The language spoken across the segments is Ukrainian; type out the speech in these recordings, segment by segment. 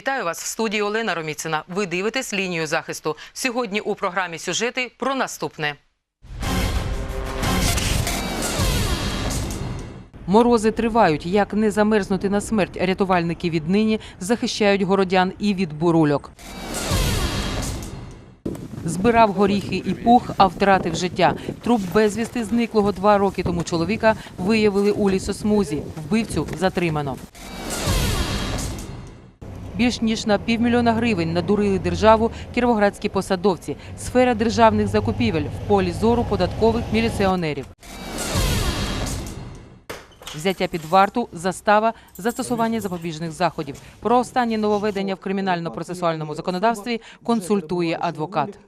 Вітаю вас в студії Олена Роміцина. Ви дивитесь лінію захисту. Сьогодні у програмі сюжети про наступне. Морози тривають. Як не замерзнути на смерть, рятувальники віднині захищають городян і від бурульок. Збирав горіхи і пух, а втратив життя. Труп безвісти зниклого два роки тому чоловіка виявили у лісосмузі. Вбивцю затримано. Більш ніж на півмільйона гривень надурили державу кіровоградські посадовці. Сфера державних закупівель в полі зору податкових міліціонерів. Взяття під варту, застава, застосування запобіжних заходів. Про останні нововведення в кримінально-процесуальному законодавстві консультує адвокат.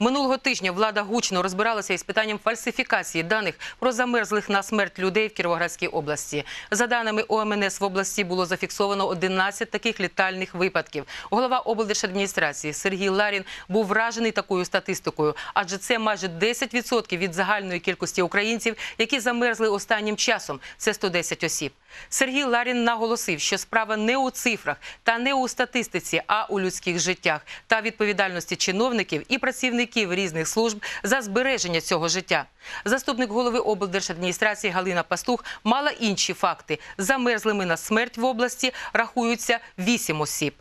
Минулого тижня влада гучно розбиралася із питанням фальсифікації даних про замерзлих на смерть людей в Кіровоградській області. За даними ОМНС в області було зафіксовано 11 таких літальних випадків. Голова облдержадміністрації Сергій Ларін був вражений такою статистикою, адже це майже 10% від загальної кількості українців, які замерзли останнім часом. Це 110 осіб. Сергій Ларін наголосив, що справа не у цифрах та не у статистиці, а у людських життях та відповідальності чиновників і працівників різних служб за збереження цього життя. Заступник голови облдержадміністрації Галина Пастух мала інші факти. Замерзлими на смерть в області рахуються 8 осіб.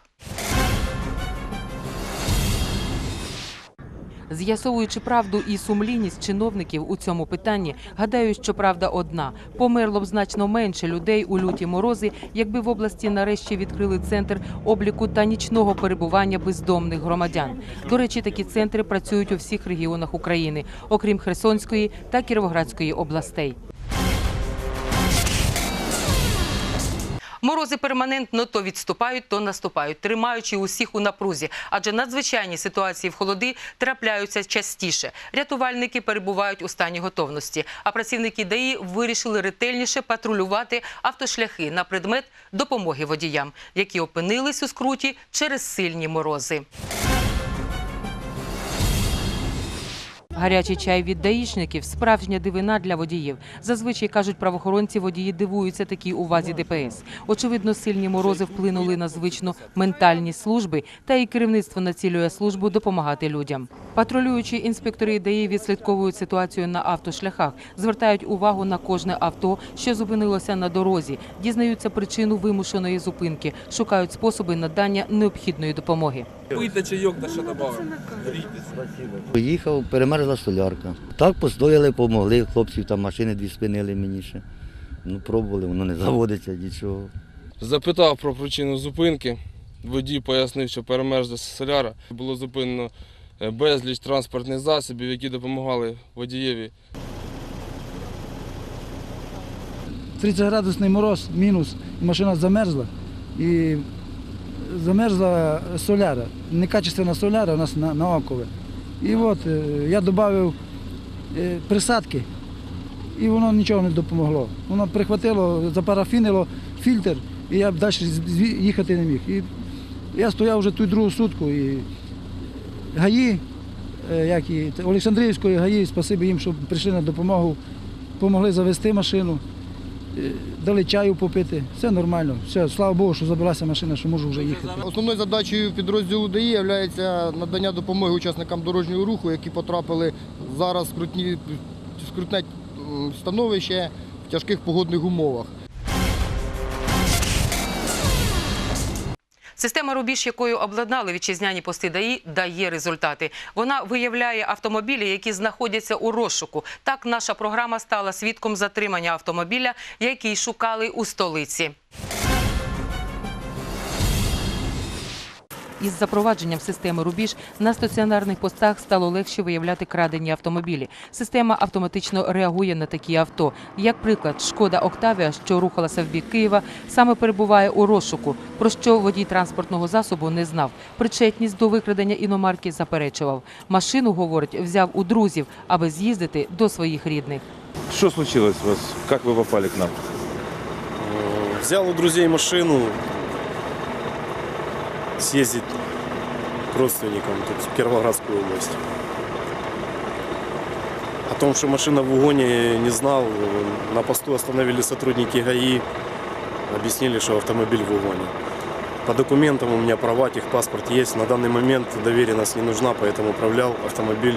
З'ясовуючи правду і сумлінність чиновників у цьому питанні, гадаю, що правда одна: померло б значно менше людей у люті морози, якби в області нарешті відкрили центр обліку та нічного перебування бездомних громадян. До речі, такі центри працюють у всіх регіонах України, окрім Херсонської та Кіровоградської областей. Морози перманентно то відступають, то наступають, тримаючи усіх у напрузі. Адже надзвичайні ситуації в холоди трапляються частіше. Рятувальники перебувають у стані готовності. А працівники ДАІ вирішили ретельніше патрулювати автошляхи на предмет допомоги водіям, які опинились у скруті через сильні морози. Гарячий чай від даїшників – справжня дивина для водіїв. Зазвичай, кажуть правоохоронці, водії дивуються такій увазі ДПС. Очевидно, сильні морози вплинули на звичну ментальність служби, та і керівництво націлює службу допомагати людям. Патрулюючі інспектори ДАІ відслідковують ситуацію на автошляхах, звертають увагу на кожне авто, що зупинилося на дорозі, дізнаються причину вимушеної зупинки, шукають способи надання необхідної допомоги. Пийте чайок та ще добавимо. Поїхав, перемерзла солярка. Так постояли, помогли, хлопців там машини дві спинили мені ще. Ну, пробували, воно не заводиться нічого. Запитав про причину зупинки. Водій пояснив, що перемерзла соляра. Було зупинено е, безліч транспортних засобів, які допомагали водієві 30-градусний мороз, мінус, і машина замерзла. І замерзла соляра. Некачественна соляра у нас на, на окове. І от е, я додав е, присадки, і воно нічого не допомогло. Воно прихватило, запарафінило фільтр, і я далі їхати не міг. І я стояв вже ту другу сутку і гаї, е, як і Олександрівської гаї, спасибі їм, що прийшли на допомогу, допомогли завести машину дали чаю попити. Все нормально. Все, слава Богу, що забралася машина, що можу вже їхати. Основною задачею підрозділу ДАІ є надання допомоги учасникам дорожнього руху, які потрапили зараз в скрутне становище в тяжких погодних умовах. Система рубіж, якою обладнали вітчизняні пости ДАІ, дає результати. Вона виявляє автомобілі, які знаходяться у розшуку. Так наша програма стала свідком затримання автомобіля, який шукали у столиці. Із запровадженням системи рубіж на стаціонарних постах стало легше виявляти крадені автомобілі. Система автоматично реагує на такі авто. Як приклад, шкода Октавія, що рухалася в бік Києва, саме перебуває у розшуку, про що водій транспортного засобу не знав. Причетність до викрадення іномарки заперечував. Машину, говорить, взяв у друзів, аби з'їздити до своїх рідних. Что случилось у вас? Как вы попали к нам? Взял у друзей машину съездить к родственникам тут, в Кировоградскую область. О том, что машина в угоне, не знал. На посту остановили сотрудники ГАИ. объяснили, что автомобиль в угоне. По документам у меня права, техпаспорт есть. На данный момент доверенность не нужна, поэтому управлял автомобиль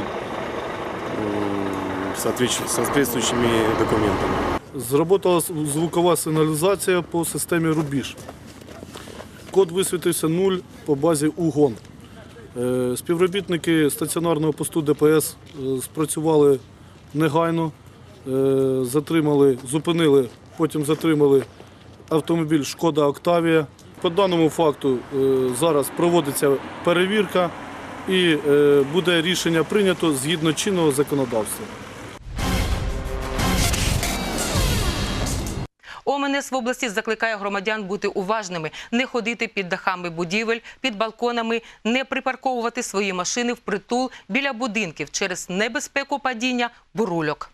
м, соответствующ- соответствующими документами. Зработала звукова сигналізація по системі Рубіж. Код висвітився 0 по базі угон. Е, Співробітники стаціонарного посту ДПС е, спрацювали негайно, е, затримали, зупинили, потім затримали автомобіль Шкода Октавія. По даному факту зараз проводиться перевірка і буде рішення прийнято згідно чинного законодавства. ОМНС в області закликає громадян бути уважними, не ходити під дахами будівель, під балконами, не припарковувати свої машини впритул біля будинків через небезпеку падіння бурульок.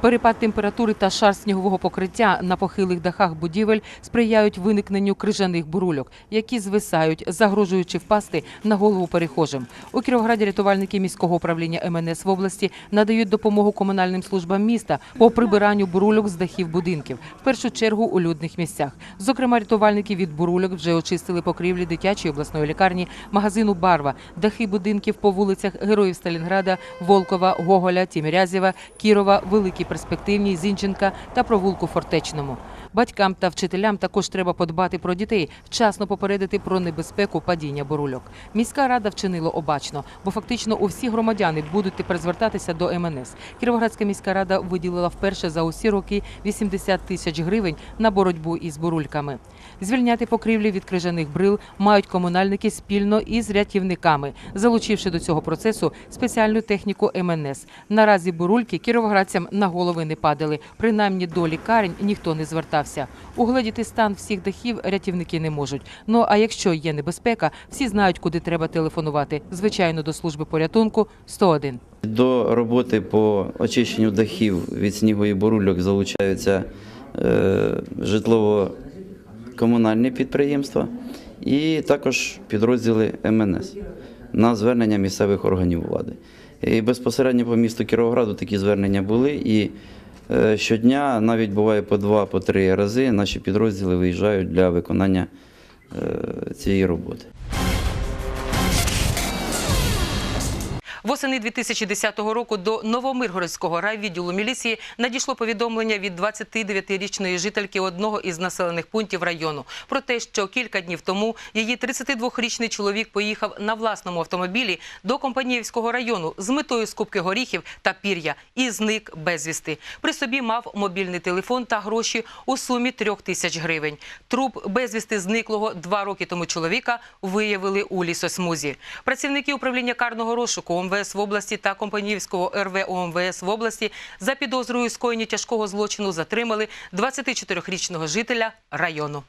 Перепад температури та шар снігового покриття на похилих дахах будівель сприяють виникненню крижаних бурульок, які звисають, загрожуючи впасти на голову перехожим. У Кіровограді рятувальники міського управління МНС в області надають допомогу комунальним службам міста по прибиранню бурульок з дахів будинків, в першу чергу у людних місцях. Зокрема, рятувальники від бурульок вже очистили покрівлі дитячої обласної лікарні, магазину Барва, дахи будинків по вулицях Героїв Сталінграда, Волкова, Гоголя, Тімірязєва, Кірова, Великій Перспективній, Зінченка та провулку Фортечному. Батькам та вчителям також треба подбати про дітей, вчасно попередити про небезпеку падіння бурульок. Міська рада вчинила обачно, бо фактично усі громадяни будуть тепер звертатися до МНС. Кіровоградська міська рада виділила вперше за усі роки 80 тисяч гривень на боротьбу із бурульками. Звільняти покрівлі від крижаних брил мають комунальники спільно із рятівниками, залучивши до цього процесу спеціальну техніку МНС. Наразі бурульки кіровоградцям на голови не падали. Принаймні до лікарень ніхто не звертався. Угледіти стан всіх дахів рятівники не можуть. Ну а якщо є небезпека, всі знають, куди треба телефонувати. Звичайно, до служби порятунку 101. До роботи по очищенню дахів від снігу і бурульок залучаються е, житлово-комунальні підприємства і також підрозділи МНС на звернення місцевих органів влади. І безпосередньо по місту Кіровограду такі звернення були. І щодня, навіть буває по два, по три рази, наші підрозділи виїжджають для виконання е, цієї роботи. Восени 2010 року до Новомиргородського райвідділу міліції надійшло повідомлення від 29-річної жительки одного із населених пунктів району про те, що кілька днів тому її 32-річний чоловік поїхав на власному автомобілі до Компаніївського району з метою скупки горіхів та пір'я і зник безвісти. При собі мав мобільний телефон та гроші у сумі трьох тисяч гривень. Труп безвісти зниклого два роки тому чоловіка виявили у лісосмузі. Працівники управління карного розшуку ОМВС в області та Компаніївського РВ ОМВС в області за підозрою скоєння тяжкого злочину затримали 24-річного жителя району.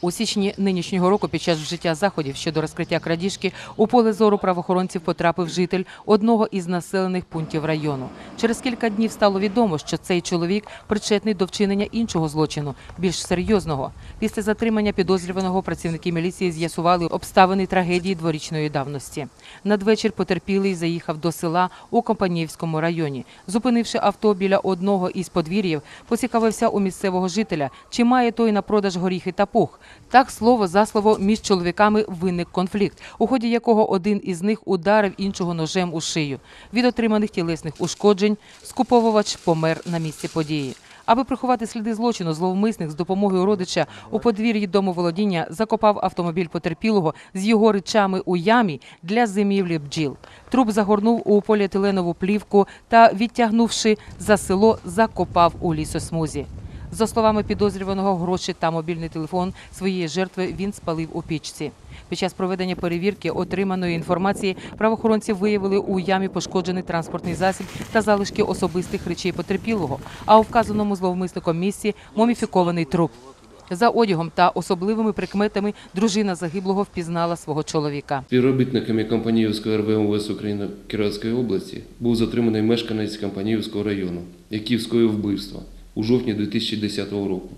У січні нинішнього року під час вжиття заходів щодо розкриття крадіжки у поле зору правоохоронців потрапив житель одного із населених пунктів району. Через кілька днів стало відомо, що цей чоловік причетний до вчинення іншого злочину, більш серйозного. Після затримання підозрюваного працівники міліції з'ясували обставини трагедії дворічної давності. Надвечір потерпілий заїхав до села у Компаніївському районі. Зупинивши авто біля одного із подвір'їв, поцікавився у місцевого жителя, чи має той на продаж горіхи та пух. Так слово за слово між чоловіками виник конфлікт, у ході якого один із них ударив іншого ножем у шию. Від отриманих тілесних ушкоджень скуповувач помер на місці події. Аби приховати сліди злочину, зловмисник з допомогою родича у подвір'ї домоволодіння закопав автомобіль потерпілого з його речами у ямі для зимівлі бджіл. Труп загорнув у поліетиленову плівку та, відтягнувши за село, закопав у лісосмузі. За словами підозрюваного, гроші та мобільний телефон своєї жертви він спалив у пічці. Під час проведення перевірки отриманої інформації правоохоронці виявили у ямі пошкоджений транспортний засіб та залишки особистих речей потерпілого, а у вказаному зловмисником місці муміфікований труп. За одягом та особливими прикметами дружина загиблого впізнала свого чоловіка. Співробітниками Компаніївського РВМВС України Кіровської області був затриманий мешканець Компаніївського району, який скоїв вбивство у жовтні 2010 року.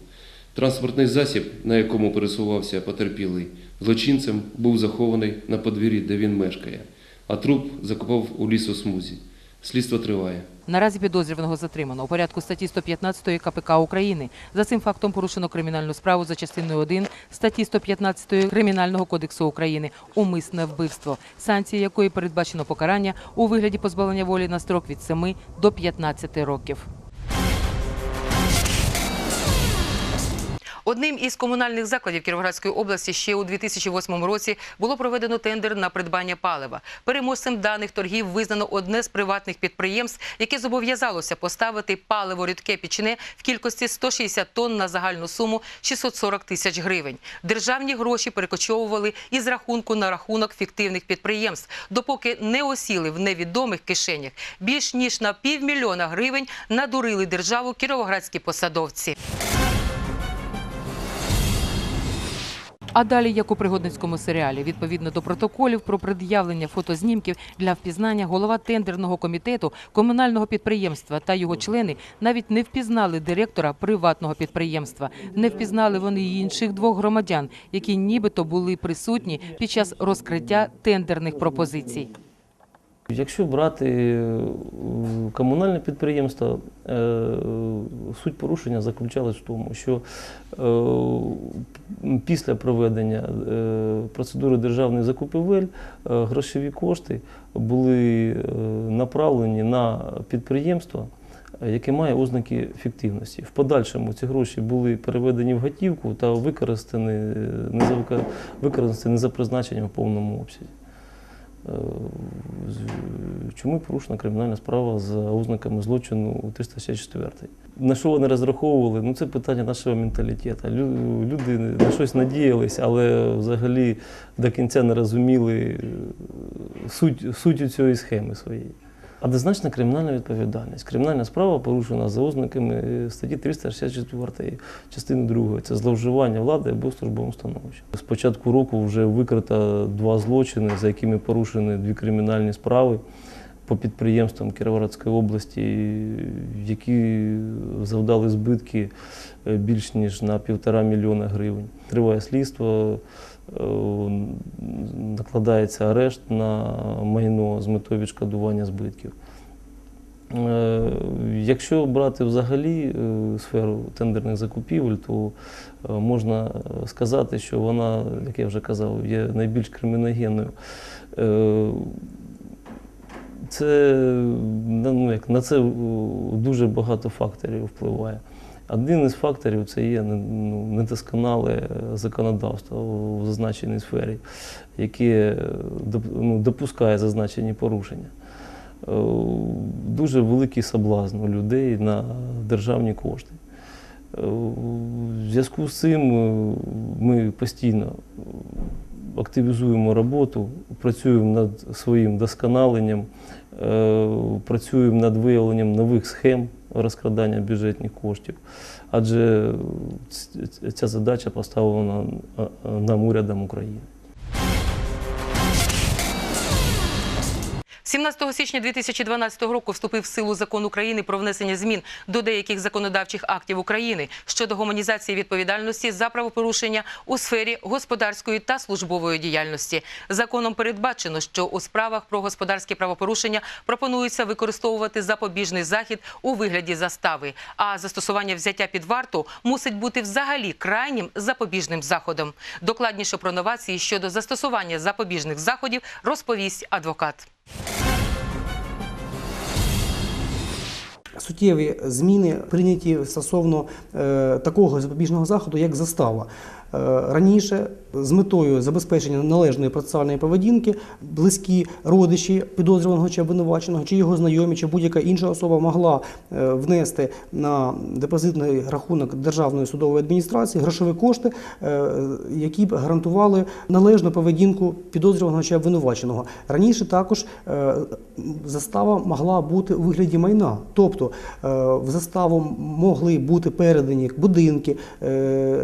Транспортний засіб, на якому пересувався потерпілий, злочинцем був захований на подвір'ї, де він мешкає. а труп закопав у лісосмузі. Слідство триває. Наразі підозрюваного затримано у порядку статті 115 КПК України. За цим фактом порушено кримінальну справу за частиною 1 статті 115 Кримінального кодексу України умисне вбивство, санкції якої передбачено покарання у вигляді позбавлення волі на строк від 7 до 15 років. Одним із комунальних закладів Кіровоградської області ще у 2008 році було проведено тендер на придбання палива. Переможцем даних торгів визнано одне з приватних підприємств, яке зобов'язалося поставити паливо рідке пічне в кількості 160 тонн на загальну суму 640 тисяч гривень. Державні гроші перекочовували із рахунку на рахунок фіктивних підприємств, допоки не осіли в невідомих кишенях. Більш ніж на півмільйона гривень надурили державу кіровоградські посадовці. А далі, як у пригодницькому серіалі, відповідно до протоколів про пред'явлення фотознімків для впізнання, голова тендерного комітету комунального підприємства та його члени навіть не впізнали директора приватного підприємства. Не впізнали вони й інших двох громадян, які нібито були присутні під час розкриття тендерних пропозицій. Якщо брати е, комунальне підприємство, е, суть порушення заключалась в тому, що е, після проведення процедури державних закупівель грошові кошти були направлені на підприємство, яке має ознаки фіктивності. В подальшому ці гроші були переведені в готівку та використані не за, за призначенням в повному обсязі. Чому порушена кримінальна справа за ознаками злочину у 364. На що вони розраховували? Ну це питання нашого менталітету. Лю- Люди на щось надіялись, але взагалі до кінця не розуміли е, суть, суть цієї схеми своєї. Однозначно кримінальна відповідальність. Кримінальна справа порушена за ознаками статті 364 частини 2. Це зловживання влади або службовим становищем. З початку року вже викрито два злочини, за якими порушені дві кримінальні справи по підприємствам Кіровоградської області, які завдали збитки е, більш ніж на півтора мільйона гривень. Триває слідство, е, накладається арешт на майно з метою відшкодування збитків. Е, Якщо брати взагалі е, сферу тендерних закупівель, то е, можна сказати, що вона, як я вже казав, є найбільш криміногенною. Е, Це, ну, як, на це е, дуже багато факторів впливає. Один із факторів це є ну, недосконале законодавство у зазначеній сфері, яке ну, допускає зазначені порушення. Е, Дуже великий соблазн у людей на державні кошти. Е, В зв'язку з цим е, ми постійно активізуємо роботу, працюємо над своїм досконаленням, е, працюємо над виявленням нових схем розкрадання бюджетних коштів. Адже ця задача поставлена е, е, нам урядом України. 17 січня 2012 року вступив в силу закон України про внесення змін до деяких законодавчих актів України щодо гуманізації відповідальності за правопорушення у сфері господарської та службової діяльності. Законом передбачено, що у справах про господарські правопорушення пропонується використовувати запобіжний захід у вигляді застави, а застосування взяття під варту мусить бути взагалі крайнім запобіжним заходом. Докладніше про новації щодо застосування запобіжних заходів розповість адвокат. Суттєві зміни прийняті стосовно е, такого запобіжного заходу, як застава. Е, раніше з метою забезпечення належної процесуальної поведінки близькі родичі підозрюваного чи обвинуваченого, чи його знайомі, чи будь-яка інша особа могла е, внести на депозитний рахунок Державної судової адміністрації грошові кошти, е, які б гарантували належну поведінку підозрюваного чи обвинуваченого. Раніше також е, застава могла бути у вигляді майна, тобто в заставу могли бути передані будинки,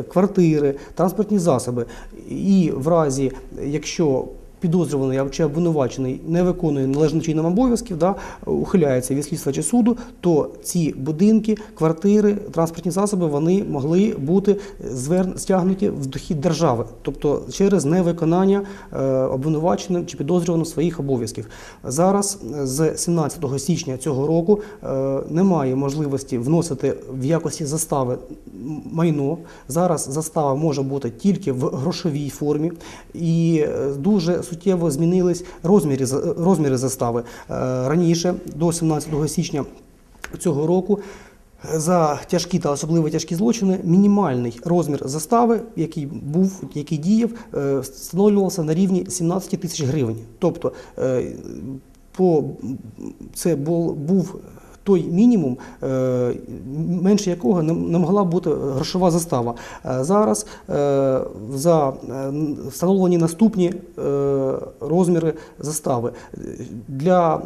квартири, транспортні засоби. І в разі, якщо підозрюваний чи обвинувачений не виконує належним чином обов'язків, да, ухиляється від слідства чи суду, то ці будинки, квартири, транспортні засоби вони могли бути звер... стягнуті в дохід держави, тобто через невиконання е, обвинуваченим чи підозрюваним своїх обов'язків. Зараз е, з 17 січня цього року е, немає можливості вносити в якості застави майно. Зараз застава може бути тільки в грошовій формі, і е, дуже суттєво змінились розміри, розміри застави. Е, Раніше, до 17 січня цього року, за тяжкі та особливо тяжкі злочини мінімальний розмір застави, який був, який діяв, е, встановлювався на рівні 17 тисяч гривень. Тобто по, це був той мінімум, е, менше якого не могла бути грошова застава. Е, Зараз е, за встановлені наступні розміри застави. Для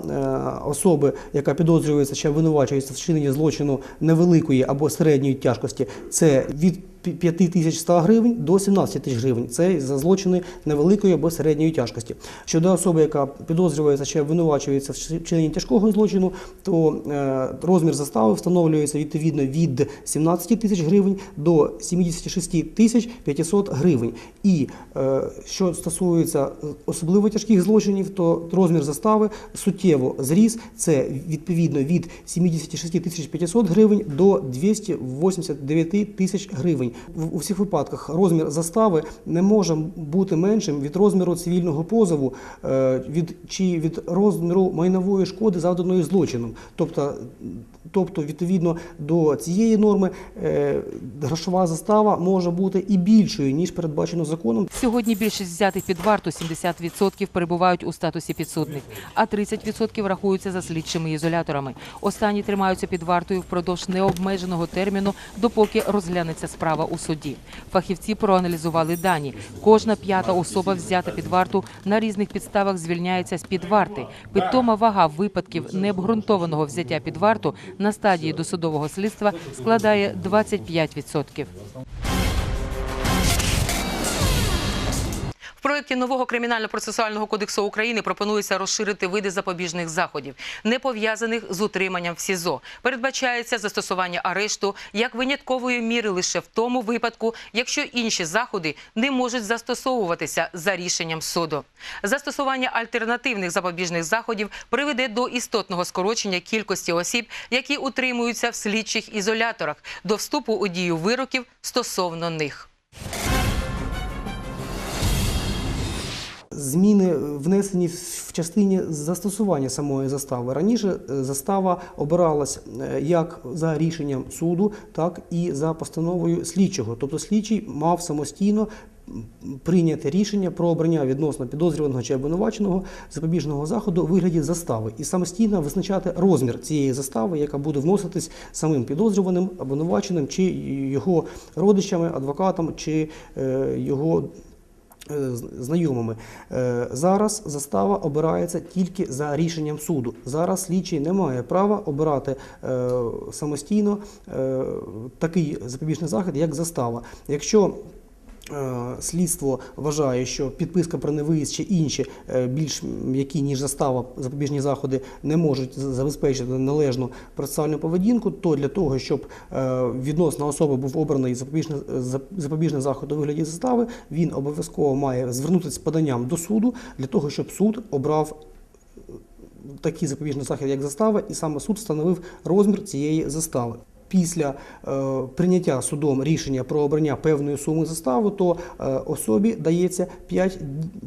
особи, яка підозрюється чи обвинувачується в вчиненні злочину невеликої або середньої тяжкості, це від 5100 гривень до 17 тисяч гривень. Це за злочини невеликої або середньої тяжкості. Щодо особи, яка підозрюється чи обвинувачується в вчиненні тяжкого злочину, то е, розмір застави встановлюється відповідно від 17 тисяч гривень до 76 тисяч 500 гривень. І е, що стосується особливо тяжких злочинів, то розмір застави суттєво зріс. Це відповідно від 76 тисяч 500 гривень до 289 тисяч гривень. В- У всіх випадках розмір застави не може бути меншим від розміру цивільного позову е, від, чи від розміру майнової шкоди, завданої злочином. Тобто, тобто відповідно до цієї норми е, грошова застава може бути і більшою, ніж передбачено законом. Сьогодні більшість взятих під варту 70% перебувають у статусі підсудних, а 30% рахуються за слідчими ізоляторами. Останні тримаються під вартою впродовж необмеженого терміну, допоки розглянеться справа у суді. Фахівці проаналізували дані. Кожна п'ята особа взята під варту на різних підставах звільняється з під варти. Питома вага випадків необґрунтованого взяття під варту на стадії досудового слідства складає 25%. В проєкті нового кримінально-процесуального кодексу України пропонується розширити види запобіжних заходів, не пов'язаних з утриманням в СІЗО. Передбачається застосування арешту як виняткової міри лише в тому випадку, якщо інші заходи не можуть застосовуватися за рішенням суду. Застосування альтернативних запобіжних заходів приведе до істотного скорочення кількості осіб, які утримуються в слідчих ізоляторах, до вступу у дію вироків стосовно них. Зміни внесені в частині застосування самої застави. Раніше е, застава обиралась е, як за рішенням суду, так і за постановою слідчого. Тобто слідчий мав самостійно прийняти рішення про обрання відносно підозрюваного чи обвинуваченого запобіжного заходу у вигляді застави і самостійно визначати розмір цієї застави, яка буде вноситись самим підозрюваним, обвинуваченим чи його родичами, адвокатом чи е, його знайомими. Е, Зараз застава обирається тільки за рішенням суду. Зараз слідчий не має права обирати е, самостійно е, такий запобіжний захід, як застава. Якщо е, Слідство вважає, що підписка про невиїзд чи інші е, більш м'які, ніж застава, запобіжні заходи не можуть забезпечити належну процесуальну поведінку, то для того, щоб е, відносно особи був обраний запобіжний, зап- запобіжний заход у вигляді застави, він обов'язково має звернутися з поданням до суду для того, щоб суд обрав такий запобіжний захід, як застава, і саме суд встановив розмір цієї застави. Після е, прийняття судом рішення про обрання певної суми застави, то е, особі дається 5,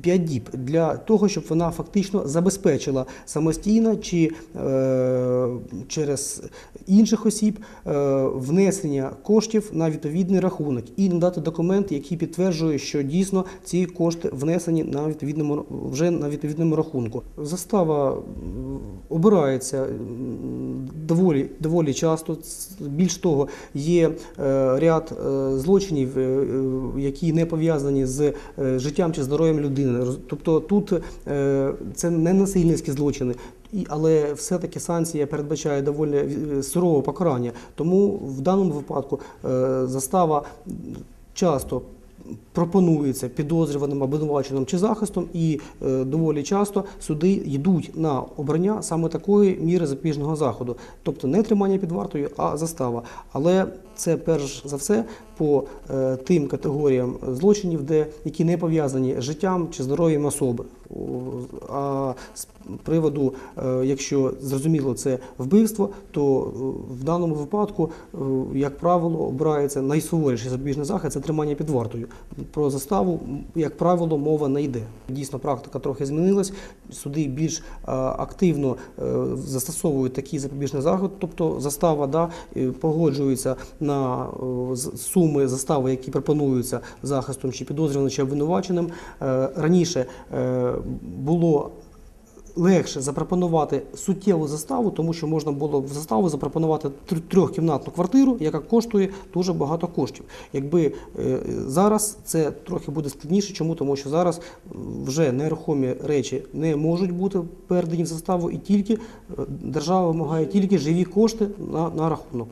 5 діб для того, щоб вона фактично забезпечила самостійно чи е, через інших осіб внесення коштів на відповідний рахунок і надати документ, який підтверджує, що дійсно ці кошти внесені на відповідному вже на відповідному рахунку. Застава обирається доволі доволі часто. Більш того, є е, ряд е, злочинів, е, які не пов'язані з життям чи здоров'ям людини. Тобто тут це не насильницькі злочини. Але все-таки санкція передбачає доволі сурове покарання. Тому в даному випадку застава часто пропонується підозрюваним, обвинуваченим чи захистом, і е, доволі часто суди йдуть на обрання саме такої міри запобіжного заходу, тобто не тримання під вартою, а застава. Але це перш за все по е, тим категоріям злочинів, де які не пов'язані з життям чи здоров'ям особи. А з приводу, е, якщо зрозуміло це вбивство, то е, в даному випадку, як правило, обирається найсуворіший запобіжний захід це тримання під вартою. Про заставу, як правило, мова не йде. Дійсно, практика трохи змінилась. Суди більш активно застосовують такий запобіжний захід, тобто застава да, погоджується на е, з- суми застави, які пропонуються захистом чи підозрюваним чи обвинуваченим. Е, Раніше е, було легше запропонувати суттєву заставу, тому що можна було в заставу запропонувати трьохкімнатну квартиру, яка коштує дуже багато коштів. Якби е, зараз це трохи буде складніше, чому? Тому що зараз вже нерухомі речі не можуть бути передані в заставу, і тільки е, держава вимагає тільки живі кошти на, на рахунок.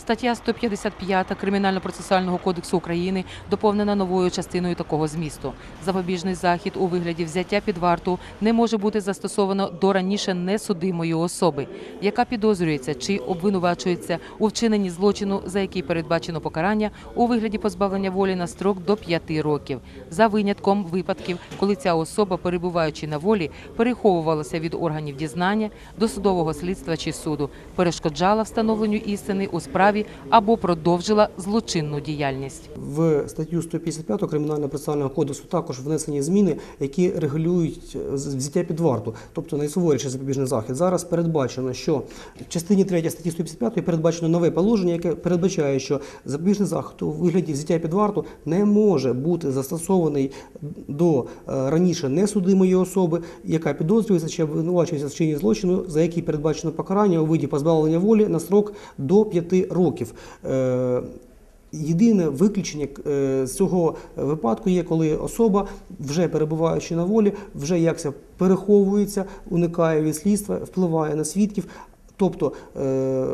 Стаття 155 Кримінально-процесуального кодексу України доповнена новою частиною такого змісту. Запобіжний захід у вигляді взяття під варту не може бути застосовано до раніше несудимої особи, яка підозрюється чи обвинувачується у вчиненні злочину, за який передбачено покарання у вигляді позбавлення волі на строк до 5 років, за винятком випадків, коли ця особа, перебуваючи на волі, переховувалася від органів дізнання, досудового слідства чи суду, перешкоджала встановленню істини у справі або продовжила злочинну діяльність. В статтю 155 Кримінально-процесуального кодексу також внесені зміни, які регулюють е, взяття під варту, тобто найсуворіший запобіжний захід. Зараз передбачено, що в частині 3 статті 155 передбачено нове положення, яке передбачає, що запобіжний захід у вигляді взяття під варту не може бути застосований до е, раніше несудимої особи, яка підозрюється чи обвинувачується в вчиненні злочину, за який передбачено покарання у виді позбавлення волі на срок до 5 років. Е, Єдине виключення е, з цього випадку є, коли особа, вже перебуваючи на волі, вже якся переховується, уникає від слідства, впливає на свідків. Тобто е,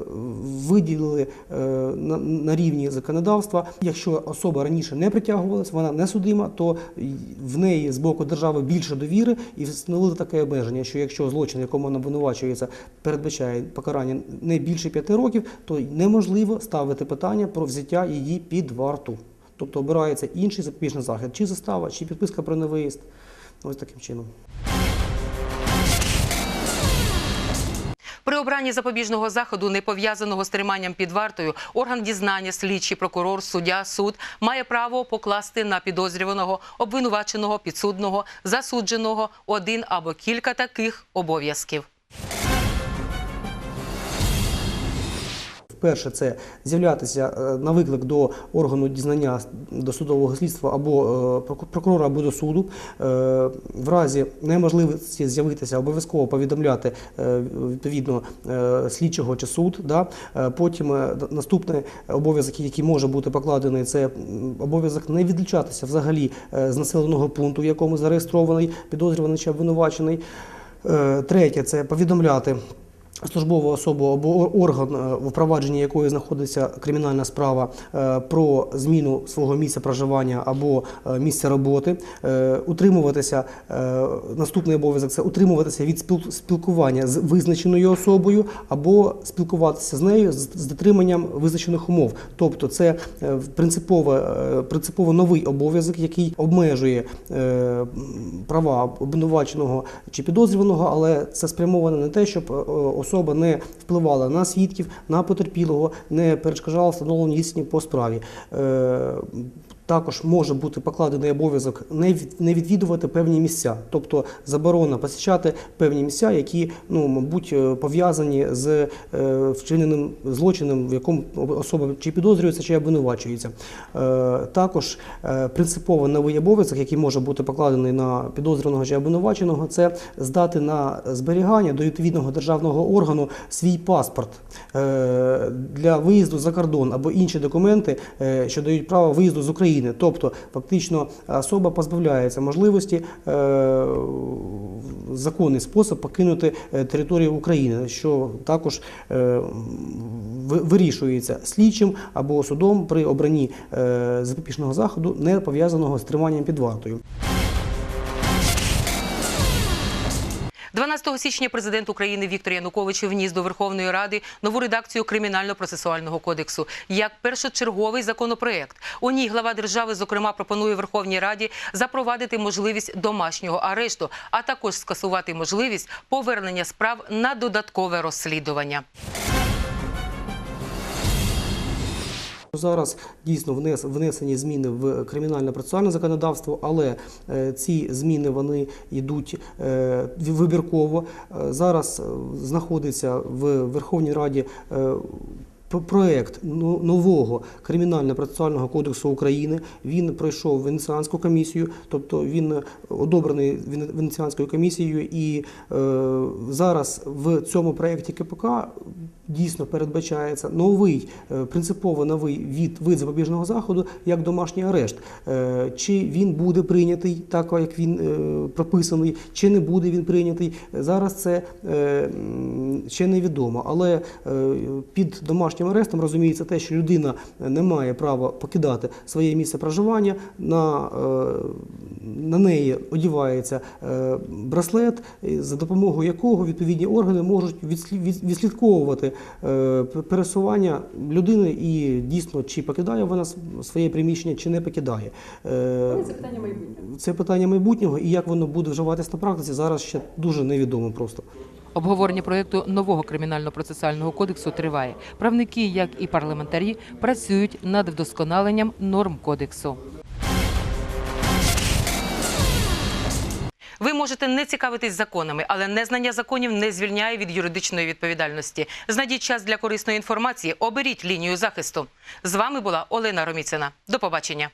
виділили е, на, рівні законодавства, якщо особа раніше не притягувалась, вона не судима, то в неї з боку держави більше довіри і встановили таке обмеження, що якщо злочин, якому вона обвинувачується, передбачає покарання не більше п'яти років, то неможливо ставити питання про взяття її під варту. Тобто обирається інший запобіжний захід, чи застава, чи підписка про невиїзд. Ось таким чином. При обранні запобіжного заходу, не пов'язаного з триманням під вартою, орган дізнання, слідчий прокурор, суддя, суд має право покласти на підозрюваного, обвинуваченого, підсудного, засудженого один або кілька таких обов'язків. Перше, це з'являтися е, на виклик до органу дізнання до судового слідства або е, прокурора або до суду. Е, В разі неможливості з'явитися, обов'язково повідомляти відповідно слідчого чи суд. Потім наступний обов'язок, який може бути покладений, це обов'язок не відлучатися взагалі з населеного пункту, в якому зареєстрований підозрюваний чи обвинувачений. Третє це повідомляти службову особу або орган, е, в провадженні якої знаходиться кримінальна справа е, про зміну свого місця проживання або е, місця роботи, утримуватися. Наступний обов'язок це утримуватися від спіл- спілкування з визначеною особою або спілкуватися з нею з дотриманням визначених умов. Тобто, це принципово, принципово новий обов'язок, який обмежує права обвинуваченого чи підозрюваного, але це спрямовано на те, щоб особа не впливала на свідків, на потерпілого, не перешкоджала встановленню істині по справі. Також може бути покладений обов'язок не відвідувати певні місця, тобто заборона посічати певні місця, які ну мабуть е, пов'язані з е, вчиненим злочином, в якому особа чи підозрюється, чи обвинувачується. Е, Також принципово новий обов'язок, який може бути покладений на підозрюваного чи обвинуваченого, це здати на зберігання до відповідного державного органу свій паспорт для виїзду за кордон або інші документи, що дають право виїзду з України. України. Тобто, фактично, особа позбавляється можливості е, в законний спосіб покинути е, територію України, що також е, вирішується слідчим або судом при обранні е, запобіжного заходу, не пов'язаного з триманням під вартою. 12 січня президент України Віктор Янукович вніс до Верховної Ради нову редакцію кримінально-процесуального кодексу як першочерговий законопроект. У ній глава держави, зокрема, пропонує Верховній Раді запровадити можливість домашнього арешту, а також скасувати можливість повернення справ на додаткове розслідування. Зараз дійсно внес, внесені зміни в кримінальне процесуальне законодавство, але е, ці зміни вони йдуть е, вибірково. Е, зараз знаходиться в Верховній Раді. про- Проект ну- нового кримінально-процесуального кодексу України він пройшов Венеціанську комісію, тобто він одобрений Вене- Венеціанською комісією, і е, зараз в цьому проєкті КПК дійсно передбачається новий е, принципово новий від вид запобіжного заходу як домашній арешт. Е, Чи він буде прийнятий так, як він е, прописаний, чи не буде він прийнятий. Зараз це ще невідомо. Але під домашнім арештом розуміється те, що людина не має права покидати своє місце проживання. На, на неї одівається браслет, за допомогою якого відповідні органи можуть відслі- відслідковувати пересування людини і дійсно чи покидає вона своє приміщення, чи не покидає. Е, Це питання майбутнього. Це питання майбутнього, і як воно буде вживатись на практиці, зараз ще дуже невідомо просто. Обговорення проєкту нового кримінально-процесуального кодексу триває. Правники, як і парламентарі, працюють над вдосконаленням норм кодексу. Ви можете не цікавитись законами, але незнання законів не звільняє від юридичної відповідальності. Знайдіть час для корисної інформації, оберіть лінію захисту. З вами була Олена Роміцина. До побачення.